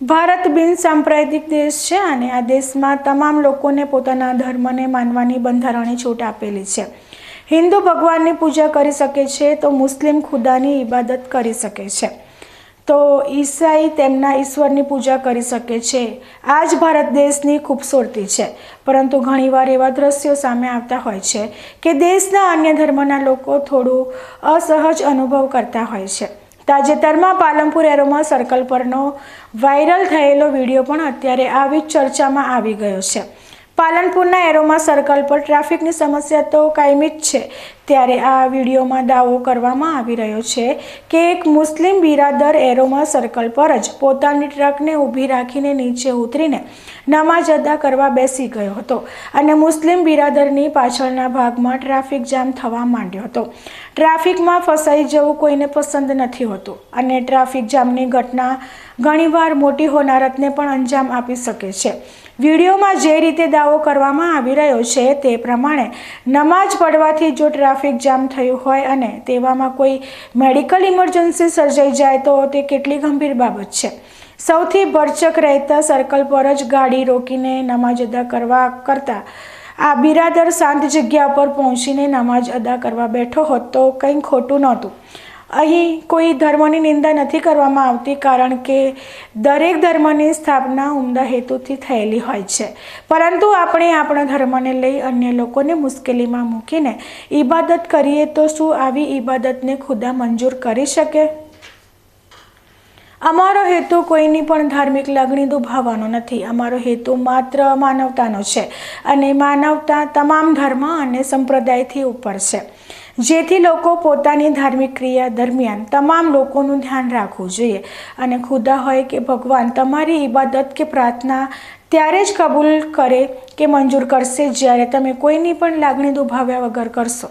ભારત બિન સાંપ્રદાયિક દેશ છે અને આ દેશમાં તમામ લોકોને પોતાના ધર્મને માનવાની બંધારણી છૂટ આપેલી છે. હિન્દુ ભગવાનની પૂજા કરી શકે છે તો મુસ્લિમ ખુદાની ઇબાદત કરી શકે છે. તો ઈસાઈ તેમના ઈશ્વરની પૂજા કરી શકે છે. આ જ ભારત દેશની ખૂબસૂરતી છે. પરંતુ ઘણીવાર એવા દ્રશ્યો સામે આવતા હોય છે કે દેશના અન્ય ધર્મના લોકો થોડું અસહજ અનુભવ કરતા હોય છે. તાજેતરમાં પાલનપુર એરોમાં સર્કલ પરનો વાયરલ થયેલો વીડિયો પણ અત્યારે આવી જ ચર્ચામાં આવી ગયો છે. પાલનપુરના એરોમાં સર્કલ પર ટ્રાફિકની સમસ્યા તો કાયમી જ છે. ત્યારે આ વિડીયોમાં દાવો કરવામાં આવી રહ્યો છે કે એક મુસ્લિમ બિરાદર એરોમા સર્કલ પર જ પોતાની ટ્રકને ઊભી રાખીને નીચે ઉતરીને નમાજ અદા કરવા બેસી ગયો હતો અને મુસ્લિમ બિરાદરની પાછળના ભાગમાં ટ્રાફિક જામ થવા માંડ્યો હતો. ટ્રાફિકમાં ફસાઈ જવું કોઈને પસંદ નથી હોતું અને ટ્રાફિક જામની ઘટના ઘણીવાર મોટી હોનારતને પણ અંજામ આપી શકે છે. વિડીયોમાં જે રીતે દાવો કરવામાં આવી રહ્યો છે તે પ્રમાણે નમાજ પડવાથી જો ટ્રાફિક જામ થયું હોય અને તેવામાં કોઈ મેડિકલ ઇમરજન્સી સર્જાઈ જાય તો તે કેટલી ગંભીર બાબત છે. સૌથી ભરચક રહેતા સર્કલ પર જ ગાડી રોકીને નમાજ અદા કરવા કરતાં આ બિરાદર શાંત જગ્યા પર પહોંચીને નમાજ અદા કરવા બેઠો હોત તો કંઈ ખોટું નહોતું. અહીં કોઈ ધર્મની નિંદા નથી કરવામાં આવતી કારણ કે દરેક ધર્મની સ્થાપના ઉમદા હેતુથી થયેલી હોય છે. પરંતુ આપણે આપણા ધર્મને લઈ અન્ય લોકોને મુશ્કેલીમાં મૂકીને ઈબાદત કરીએ તો શું આવી ઈબાદતને ખુદા મંજૂર કરી શકે? અમારો હેતુ કોઈની પણ ધાર્મિક લાગણી દુભાવવાનો નથી. અમારો હેતુ માત્ર માનવતાનો છે અને માનવતા તમામ ધર્મ અને સંપ્રદાયથી ઉપર છે. જેથી લોકો પોતાની ધાર્મિક ક્રિયા દરમિયાન તમામ લોકોનું ધ્યાન રાખવું જોઈએ. અને ખુદા હોય કે ભગવાન, તમારી ઈબાદત કે પ્રાર્થના ત્યારે જ કબૂલ કરે કે મંજૂર કરશે જ્યારે તમે કોઈની પણ લાગણી દુભાવ્યા વગર કરશો.